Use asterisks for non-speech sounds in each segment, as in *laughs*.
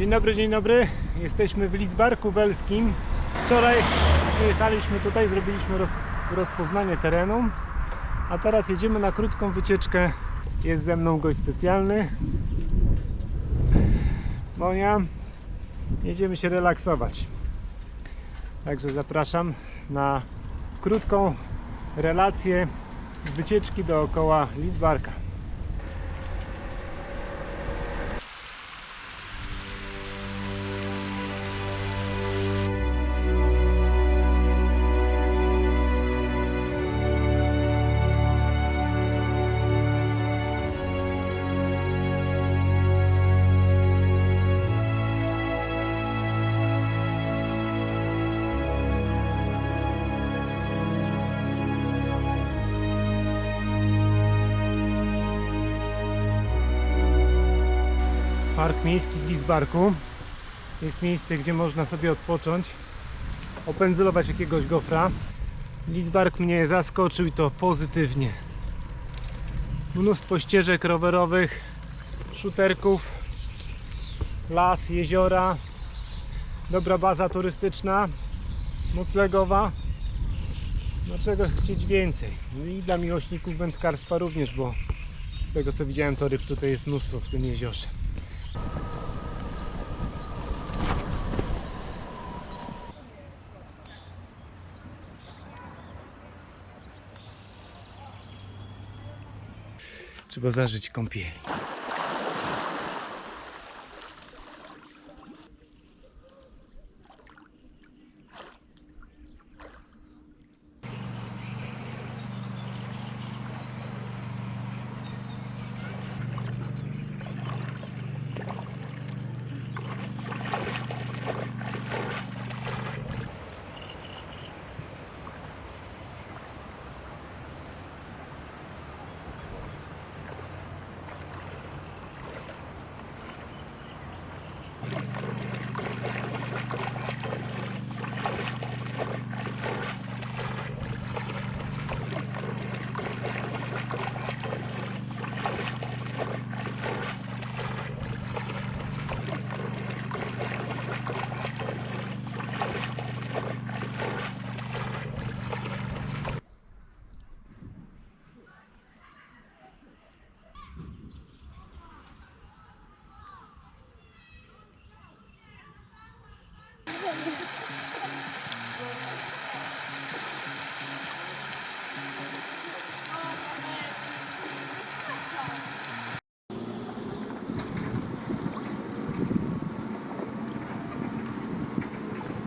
Dzień dobry, dzień dobry. Jesteśmy w Lidzbarku Welskim. Wczoraj przyjechaliśmy tutaj, zrobiliśmy roz, rozpoznanie terenu, a teraz jedziemy na krótką wycieczkę. Jest ze mną gość specjalny. Monia. Jedziemy się relaksować. Także zapraszam na krótką relację z wycieczki dookoła Lidzbarka. Park Miejski w Lidzbarku. Jest miejsce, gdzie można sobie odpocząć, opędzlować jakiegoś gofra. Lidzbark mnie zaskoczył i to pozytywnie. Mnóstwo ścieżek rowerowych, szuterków, las, jeziora, dobra baza turystyczna, noclegowa. No czego chcieć więcej? No i dla miłośników wędkarstwa również, bo z tego co widziałem to ryb tutaj jest mnóstwo w tym jeziorze. Trzeba zażyć kąpieli.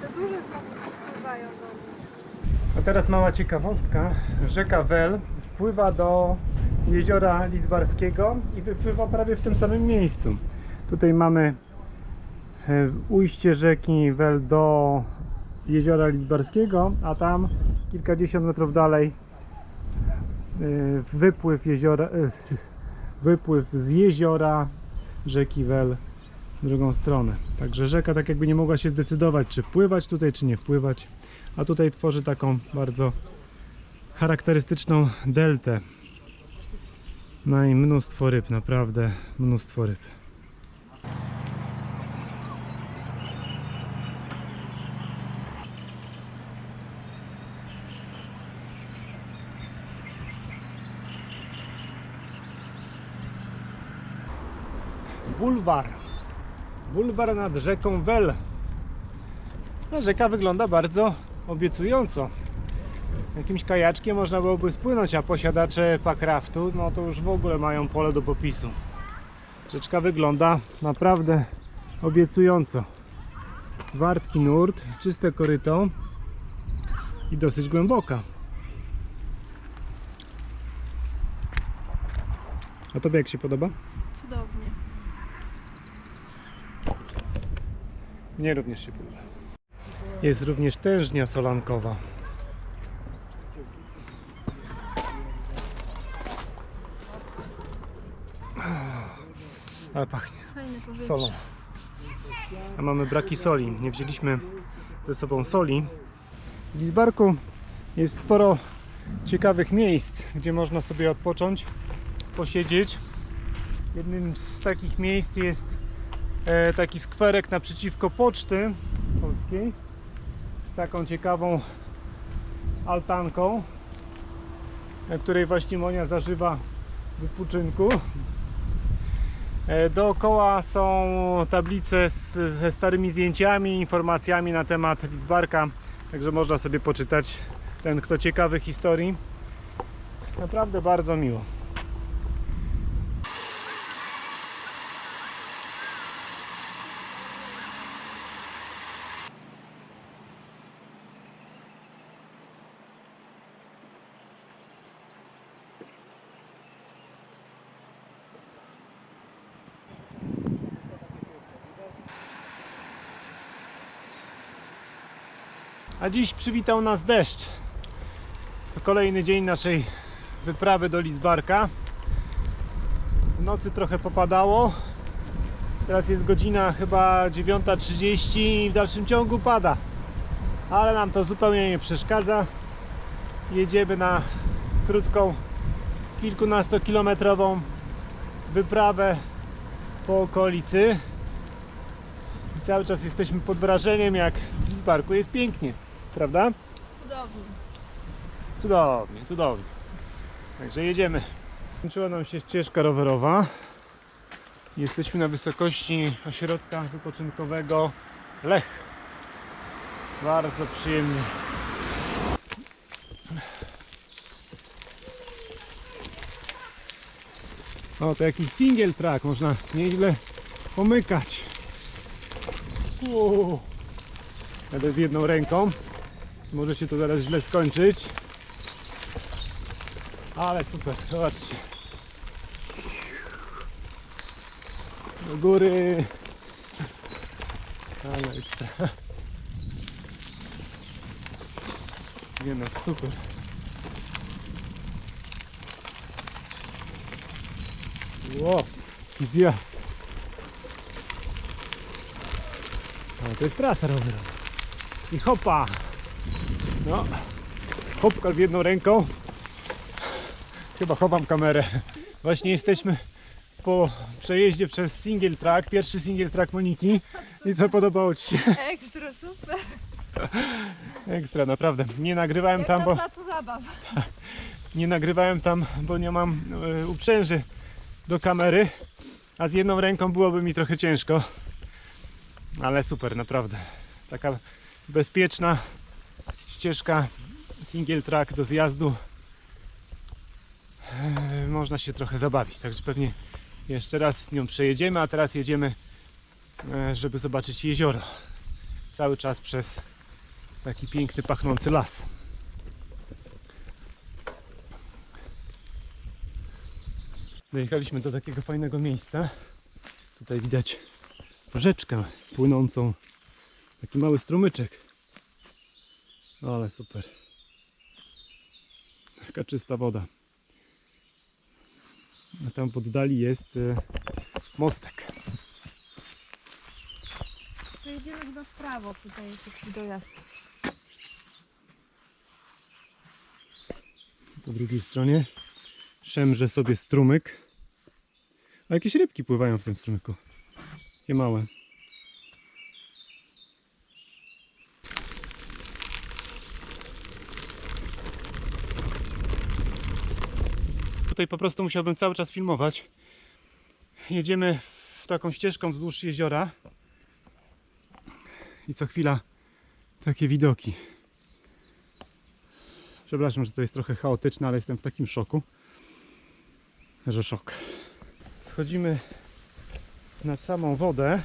Te duże znowu przypływają do mnie. A teraz mała ciekawostka. Rzeka Wel wpływa do jeziora Lidzbarskiego i wypływa prawie w tym samym miejscu. Tutaj mamy e, ujście rzeki Wel do jeziora Lidzbarskiego, a tam kilkadziesiąt metrów dalej e, wypływ jeziora, e, wypływ z jeziora rzeki Wel w drugą stronę. Także rzeka tak jakby nie mogła się zdecydować, czy wpływać tutaj, czy nie wpływać. A tutaj tworzy taką bardzo charakterystyczną deltę. No i mnóstwo ryb, naprawdę mnóstwo ryb. Bulwar. Bulwar nad rzeką Wel. A rzeka wygląda bardzo obiecująco. Jakimś kajaczkiem można byłoby spłynąć, a posiadacze pakraftu, no to już w ogóle mają pole do popisu. Rzeczka wygląda naprawdę obiecująco. Wartki nurt, czyste koryto i dosyć głęboka. A tobie jak się podoba? Cudownie. Mnie również się podoba. Jest również tężnia solankowa. Ale pachnie solą. A mamy braki soli. Nie wzięliśmy ze sobą soli. W Lizbarku jest sporo ciekawych miejsc, gdzie można sobie odpocząć, posiedzieć. Jednym z takich miejsc jest e, taki skwerek naprzeciwko poczty polskiej z taką ciekawą altanką, e, której właśnie Monia zażywa wypoczynku. E, Dookoła są tablice z, ze starymi zdjęciami, informacjami na temat Lidzbarka, także można sobie poczytać ten, kto ciekawy historii. Naprawdę bardzo miło. A dziś przywitał nas deszcz. To kolejny dzień naszej wyprawy do Lidzbarka. W nocy trochę popadało. Teraz jest godzina chyba 9.30 i w dalszym ciągu pada. Ale nam to zupełnie nie przeszkadza. Jedziemy na krótką, kilkunastokilometrową wyprawę po okolicy. I cały czas jesteśmy pod wrażeniem, jak w Lidzbarku jest pięknie, prawda? Cudownie. Cudownie, cudownie. Także jedziemy. Skończyła nam się ścieżka rowerowa. Jesteśmy na wysokości ośrodka wypoczynkowego Lech. Bardzo przyjemnie. O, to jakiś single track, można nieźle pomykać. Uuu. Jadę z jedną ręką. Może się to zaraz źle skończyć. Ale super, zobaczcie. Do góry. Ale ekstra. Nie no, super. Jaki zjazd. Ale to jest trasa rowerowa. I hopa. No, hopka z jedną ręką. Chyba chowam kamerę. Właśnie jesteśmy po przejeździe przez single track, pierwszy single track Moniki. I co podobało Ci się? Ekstra, super. Ekstra, naprawdę. Nie nagrywałem Jak tam, bo placu zabaw. nie nagrywałem tam, bo nie mam e, uprzęży do kamery, a z jedną ręką byłoby mi trochę ciężko. Ale super, naprawdę. Taka bezpieczna ścieżka single track do zjazdu. E, Można się trochę zabawić, także pewnie jeszcze raz nią przejedziemy, a teraz jedziemy, e, żeby zobaczyć jezioro. Cały czas przez taki piękny, pachnący las. Dojechaliśmy do takiego fajnego miejsca. Tutaj widać rzeczkę płynącą. Taki mały strumyczek. No ale super. Taka czysta woda. A tam w oddali jest e, mostek. Pojedziemy chyba w prawo, tutaj jest taki dojazd. Po drugiej stronie szemrze sobie strumyk. A jakieś rybki pływają w tym strumyku. Takie małe. Tutaj po prostu musiałbym cały czas filmować. Jedziemy taką ścieżką wzdłuż jeziora. I co chwila takie widoki. Przepraszam, że to jest trochę chaotyczne, ale jestem w takim szoku, że szok. Schodzimy nad samą wodę.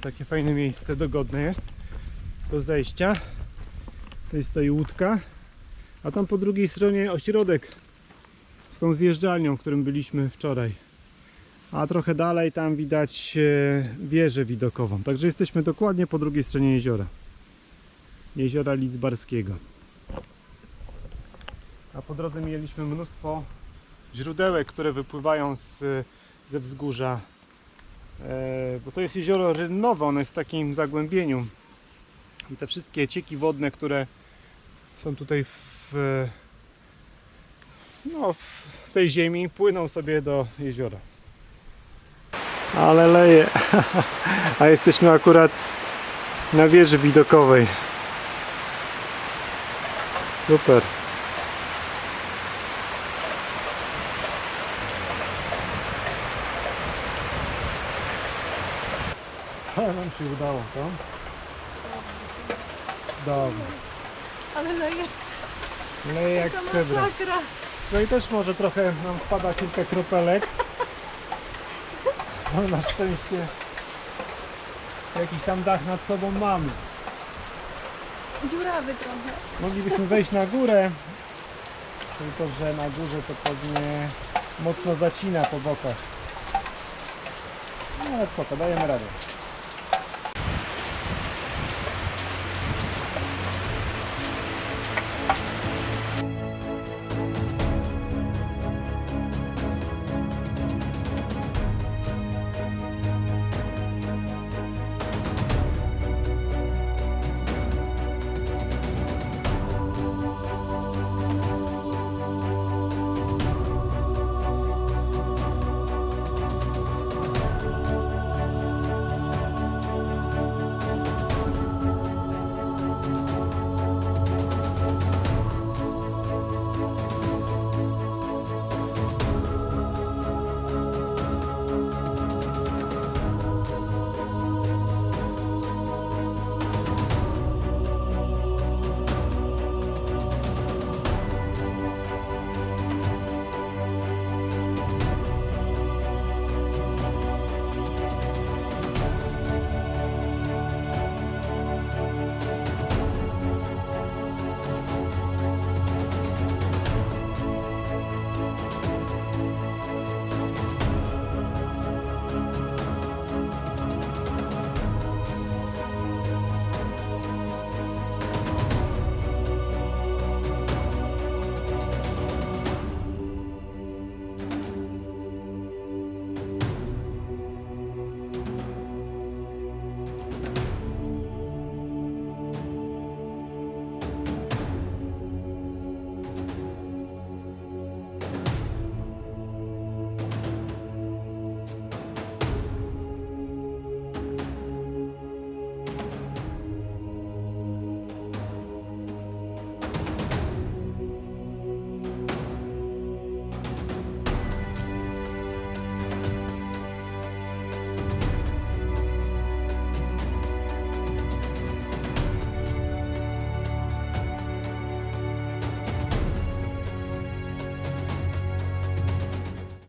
Takie fajne miejsce, dogodne jest do zejścia. Tutaj stoi łódka, a tam po drugiej stronie ośrodek tą zjeżdżalnią, w którym byliśmy wczoraj. A trochę dalej tam widać e, wieżę widokową. Także jesteśmy dokładnie po drugiej stronie jeziora. Jeziora Lidzbarskiego. A po drodze mieliśmy mnóstwo źródełek, które wypływają z, ze wzgórza. E, bo to jest jezioro rynnowe, ono jest w takim zagłębieniu. I te wszystkie cieki wodne, które są tutaj w, no, w tej ziemi, płyną sobie do jeziora. Ale leje. *laughs* A jesteśmy akurat na wieży widokowej. Super. Ale nam się udało, to? Dobrze. Ale leje Leje jak to cebra. masakra. No i też może trochę nam wpada kilka kropelek. Ale na szczęście jakiś tam dach nad sobą mamy. Dziurawy trochę. Moglibyśmy wejść na górę, tylko że na górze to pewnie mocno zacina po bokach. No ale spoko, dajemy radę.